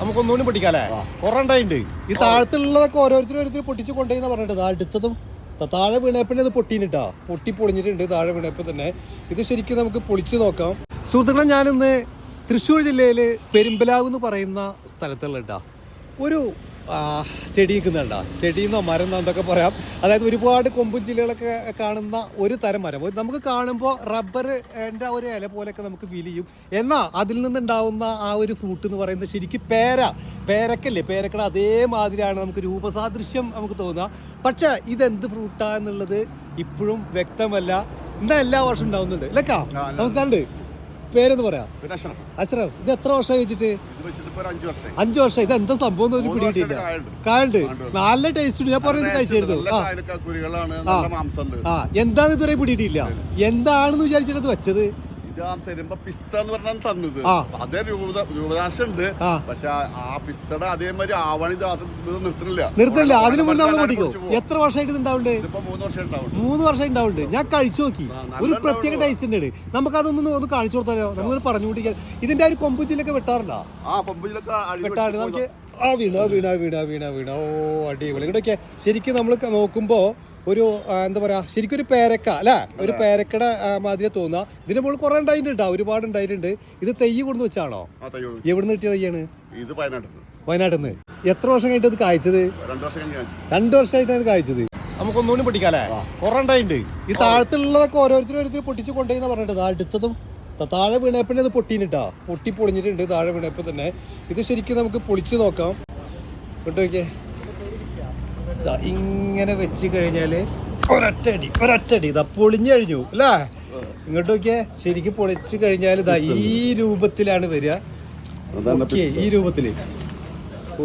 നമുക്കൊന്നുകൂടി പൊട്ടിക്കാല്ലേ? കുറെ ഉണ്ടായിട്ടുണ്ട് ഈ താഴത്തുള്ളതൊക്കെ ഓരോരുത്തരും ഓരോരുത്തരും പൊട്ടിച്ച് കൊണ്ടുപോയി പറഞ്ഞിട്ട് അടുത്തതും താഴെ വീണപ്പിന് അത് പൊട്ടിയിട്ടാ പൊട്ടി പൊളിഞ്ഞിട്ടുണ്ട് താഴെ വീണപ്പോൾ തന്നെ. ഇത് ശരിക്കും നമുക്ക് പൊളിച്ചു നോക്കാം. സുഹൃത്തുക്കളെ ഞാനിന്ന് തൃശ്ശൂർ ജില്ലയിൽ പെരുമ്പലാവ് എന്ന് പറയുന്ന സ്ഥലത്തുള്ള ഒരു ചെടി നിൽക്കുന്നുണ്ടോ ചെടിയെന്നോ മരം എന്നോ എന്തൊക്കെ പറയാം. അതായത് ഒരുപാട് കൊമ്പും ചില്ലകളൊക്കെ കാണുന്ന ഒരു തരം മരം. നമുക്ക് കാണുമ്പോൾ റബ്ബർ എന്റെ ഒരു ഇല പോലെയൊക്കെ നമുക്ക് ഫീൽ ചെയ്യും. എന്നാൽ അതിൽ നിന്നുണ്ടാവുന്ന ആ ഒരു ഫ്രൂട്ട് എന്ന് പറയുന്നത് ശരിക്കും പേര. പേരക്കല്ലേ? പേരക്കട അതേമാതിരിയാണ് നമുക്ക് രൂപസാദൃശ്യം നമുക്ക് തോന്നുക പക്ഷേ ഇതെന്ത് ഫ്രൂട്ടാ എന്നുള്ളത് ഇപ്പോഴും വ്യക്തമല്ല. എന്താ എല്ലാ വർഷവും ഉണ്ടാവുന്നുണ്ട്. ഇല്ലക്കാ? നമസ്കാരം പേരെന്ന് പറയാം? അഷ്റഫ്. ഇത് എത്ര വർഷമായി വെച്ചിട്ട്? അഞ്ചു വർഷം ഇത് എന്താ സംഭവം ഒരു പിടിയിട്ടില്ല കായുണ്ട്. നല്ല ടേസ്റ്റ് ഞാൻ പറഞ്ഞത് കഴിച്ചായിരുന്നു ആ. എന്താന്ന് ഇതുവരെ പിടിയിട്ടില്ല എന്താണെന്ന് വിചാരിച്ചിട്ട് വെച്ചത്? ആ തരുമ്പോ പിസ്ത എന്ന് പറഞ്ഞാൽ തന്നത്. അതേ രൂപത രൂപദാശ ഉണ്ട് പക്ഷെ ആ- പിസ്തയുടെ അതേമാതിരി ആവണി നിർത്തുന്നില്ല. നിർത്തില്ല അതിന് മുന്നേ നമ്മൾ പഠിക്കും. എത്ര വർഷമായിട്ട് ഇതിപ്പോ മൂന്ന് വർഷം ഉണ്ടാവും മൂന്ന് വർഷം ഉണ്ടാവുന്നുണ്ട് ഞാൻ കഴിച്ചു നോക്കി. ഒരു പ്രത്യേക. ടേസ്റ്റ് ഉണ്ട് നമുക്ക് അതൊന്നും ഒന്ന് കാണിച്ചു കൊടുത്താലോ? നമ്മൾ പറഞ്ഞുകൊണ്ടിരിക്കാൻ ഇതിന്റെ ഒരു കൊമ്പ് വെട്ടാറില്ല വെട്ടാറുണ്ടോ? ആ പമ്പിലൊക്കെ വെട്ടാറ് നമുക്ക് ആ വീണ വീണ വീണ വീണ വീണ. ഓ അടിപൊളി. ഇവിടെയൊക്കെ ശരിക്കും നമ്മൾ നോക്കുമ്പോ ഒരു എന്താ പറയാ ശരിക്കും ഒരു പേരക്ക അല്ലേ? ഒരു പേരക്കട മാതിരി തോന്നുക. ഇതിന്റെ മുകളിൽ കുറെ ഉണ്ടായിട്ടുണ്ട് ഒരുപാട് ഉണ്ടായിട്ടുണ്ട്. ഇത് തെയ്യ് കൊണ്ടു വെച്ചാണോ? എവിടുന്ന് കിട്ടിയ തയ്യാണ്? ഇത് വയനാട്ടിൽ വയനാട്ടിൽ നിന്ന് എത്ര വർഷം കഴിഞ്ഞിട്ട് ഇത് കായ്ച്ചത്? രണ്ടു വർഷമായിട്ടാണ് കായ്ച്ചത്. നമുക്കൊന്നുകൂടി പൊട്ടിക്കാല്ലേ കുറെ ഉണ്ടായിട്ടുണ്ട്. ഈ താഴത്തുള്ളതൊക്കെ ഓരോരുത്തരും ഓരോരുത്തർ പൊട്ടിച്ച് കൊണ്ടുപോയി പറഞ്ഞിട്ട് അടുത്തതും താഴെ വീണപ്പിന്നെ അത് പൊട്ടിയിട്ടാ പൊട്ടി പൊളിഞ്ഞിട്ടുണ്ട് താഴെ വീണപ്പോൾ തന്നെ. ഇത് ശരിക്കും നമുക്ക് പൊളിച്ചു നോക്കാം. കേട്ടോ നോക്കിയേ. ദാ ഇങ്ങനെ വെച്ച് കഴിഞ്ഞാൽ ഒരൊറ്റടി ഒരൊറ്റടി. ഇതാ പൊളിഞ്ഞു കഴിഞ്ഞു അല്ലേ? ഇങ്ങോട്ട് നോക്കിയേ ശരിക്ക് പൊളിച്ച് കഴിഞ്ഞാൽ ഇതാ ഈ രൂപത്തിലാണ് വരിക. ഓക്കെ ഈ രൂപത്തിൽ.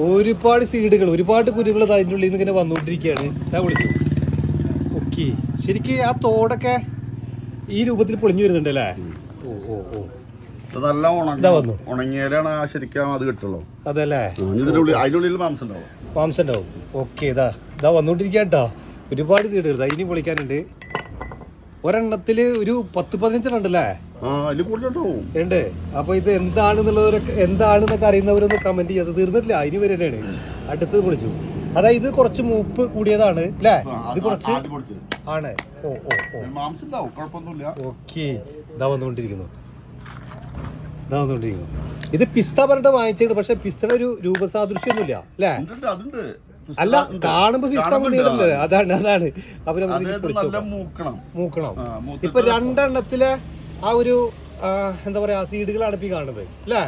ഒരുപാട് സീഡുകൾ ഒരുപാട് കുരുകൾ അതിന്റെ ഉള്ളിൽ നിന്ന് ഇങ്ങനെ വന്നുകൊണ്ടിരിക്കുകയാണ്. ഞാൻ വിളിച്ചു ഓക്കെ ശരിക്ക് ആ തോടൊക്കെ ഈ രൂപത്തിൽ പൊളിഞ്ഞു വരുന്നുണ്ട് അല്ലേ? ഓ ഓ ഓ. ഇത് നല്ല ഇതാ വന്നു. ഉണങ്ങി ഉണങ്ങിയാലാണ് ശരിക്കും അത് കിട്ടുള്ളൂ. അതല്ലേ? ഉള്ളിൽ മാംസം ഉണ്ടാവും. മാംസം ഉണ്ടാവും. ഓക്കെ ഇതാ. ഇതാ വന്നുകൊണ്ടിരിക്കുക കേട്ടോ ഒരുപാട് സീഡുകൾ ഇതാ ഇനി പൊളിക്കാനുണ്ട്. ഒരെണ്ണത്തിൽ ഒരു പത്ത് പതിനഞ്ചെണ്ണം ഉണ്ടല്ലേ? ഉണ്ട്. അപ്പൊ ഇത് എന്താണെന്നുള്ളവരൊക്കെ എന്താണെന്നൊക്കെ അറിയുന്നവരൊന്ന് കമന്റ് ചെയ്യാതെ തീർന്നിട്ടില്ല. അതിന് വരെയാണ് അടുത്തത് പൊളിച്ചു. അതായത് ഇത് കുറച്ച് മൂപ്പ് കൂടിയതാണ്. അല്ലേ ഇത് കുറച്ച് ആണ്. ഓ ഓ ഓ. ഓക്കെ. ഇതാ വന്നുകൊണ്ടിരിക്കുന്നു ഇതാ വന്നുകൊണ്ടിരിക്കുന്നു ഇത് പിസ്ത പറഞ്ഞിട്ട് വാങ്ങിച്ചത് പക്ഷെ പിസ്തയുടെ ഒരു രൂപസാദൃശ്യമൊന്നുമില്ല. അല്ലേ അല്ല കാണുമ്പോ ഫിസ്താമ്പ് അതാണ് അതാണ്. അപ്പൊ നല്ല മൂക്കണം. മൂക്കണം. ഇപ്പൊ രണ്ടെണ്ണത്തിലെ ആ ഒരു എന്താ പറയാ സീഡുകളാണ് ഇപ്പൊ കാണുന്നത് അല്ലേ?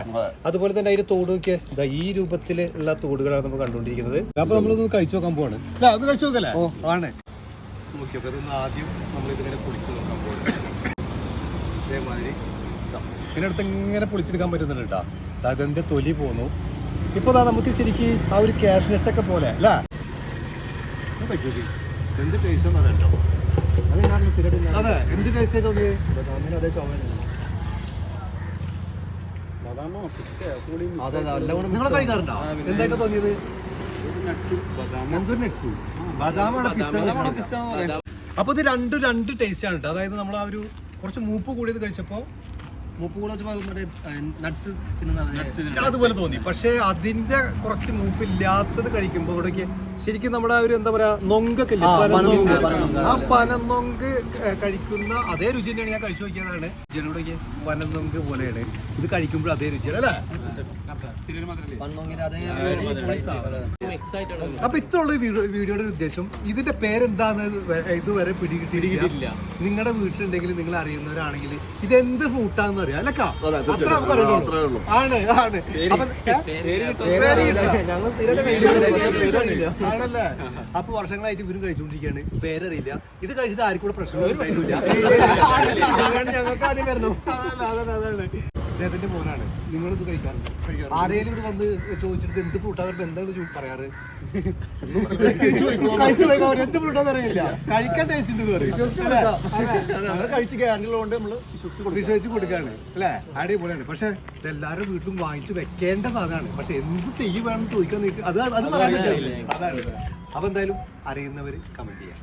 അതുപോലെ തന്നെ അതിന്റെ തോട് നോക്കിയേ. ഈ രൂപത്തിൽ ഉള്ള തോടുകളാണ് നമ്മൾ കണ്ടുകൊണ്ടിരിക്കുന്നത്. അപ്പൊ നമ്മളൊന്ന് കഴിച്ചു നോക്കാൻ പോവാണ്. അത് കഴിച്ചു നോക്കല്ലേ ഓ ആണ്. ആദ്യം നമ്മൾ ഇതിങ്ങനെ പൊളിച്ചു നോക്കാൻ പോവാണ്. പിന്നെ അടുത്ത് ഇങ്ങനെ പൊളിച്ചെടുക്കാൻ പറ്റുന്നുണ്ട് കേട്ടോ. അതിന്റെ തൊലി പോന്നു. ഇപ്പൊ ദാ നമുക്ക് ശരിക്ക് ആ ഒരു ക്യാഷ് നെട്ടൊക്കെ പോലെ അല്ലേ. എന്ത് ടേസ്റ്റ് എന്നറിയാലോ അതെ എന്ത് ടേസ്റ്റ് ആയിട്ട് തോന്നിയത് നിങ്ങൾ കഴിക്കാറുണ്ടോ? എന്തായിട്ട് തോന്നിയത്? അപ്പൊ ഇത് രണ്ടും രണ്ട് ടേസ്റ്റ് ആണ് കേട്ടോ അതായത് നമ്മൾ ആ ഒരു കുറച്ച് മൂപ്പ് കൂടിയത് കഴിച്ചപ്പോ മൂപ്പ് നട്സ് അതുപോലെ തോന്നി. പക്ഷേ അതിന്റെ കുറച്ച് മൂപ്പ് ഇല്ലാത്തത് കഴിക്കുമ്പോൾ ഇവിടേക്ക് ശരിക്കും നമ്മുടെ ഒരു എന്താ പറയാ നൊങ്കൊക്കെ? ആ, പനനൊങ്ക്. കഴിക്കുന്ന അതേ രുചി തന്നെയാണ് ഞാൻ കഴിച്ചു നോക്കിയതാണ്. ജനോടൊക്കെ പനനൊങ്ക് പോലെയാണ്. ഇത് കഴിക്കുമ്പോൾ അതേ രുചിയാണ് അല്ലേ? അപ്പൊ ഇത്രയുള്ള ഉള്ള വീഡിയോയുടെ ഒരു ഉദ്ദേശം. ഇതിന്റെ പേരെന്താന്ന് ഇതുവരെ പിടികിട്ടിയിട്ടില്ല. നിങ്ങളുടെ വീട്ടിലുണ്ടെങ്കിൽ നിങ്ങൾ അറിയുന്നവരാണെങ്കിൽ ഇത് എന്ത് ഫ്രൂട്ടാന്ന് അറിയാം അല്ലക്കാ. അത്ര. നമുക്ക് അറിയുള്ളൂ. ആണ്. ആണല്ലേ? അപ്പൊ വർഷങ്ങളായിട്ട് ഇവരും കഴിച്ചുകൊണ്ടിരിക്കുകയാണ്. പേരറിയില്ല. ഇത് കഴിച്ചിട്ട് ആർക്കും കൂടെ പ്രശ്നം ഉണ്ടായിട്ടില്ല. ഞങ്ങൾക്ക് ആദ്യം വരുന്നു. അതാണ്, അതാണ്, അതാണ്. ഇദ്ദേഹത്തിന്റെ മോനാണ്. നിങ്ങളിത് കഴിക്കാറുണ്ട്? ആരെങ്കിലും ഇത് വന്ന് ചോദിച്ചിട്ട് എന്ത് ഫ്രൂട്ടാ പറയുമ്പോ എന്താണ് പറയാറ്? എന്ത് ഫ്രൂട്ടാന്ന് അറിയില്ല. കഴിക്കാൻ ടേസ്റ്റ് ഉണ്ട് നമ്മൾ കഴിച്ച് ഗ്യാരണ്ടിയുള്ളതുകൊണ്ട് നമ്മൾ വിശ്വസിച്ച് കൊടുക്കാണ് അല്ലേ? അടിപൊളിയാണ്. പക്ഷെ ഇതെല്ലാവരും വീട്ടിലും വാങ്ങിച്ച് വെക്കേണ്ട സാധനമാണ്. പക്ഷെ എന്ത് തെയ്യ് വേണം ചോദിക്കാൻ നിൽക്കുക അത് അത് പറയാൻ പറ്റില്ല. അതാണ്. അപ്പൊ എന്തായാലും അറിയുന്നവര് കമന്റ് ചെയ്യാം.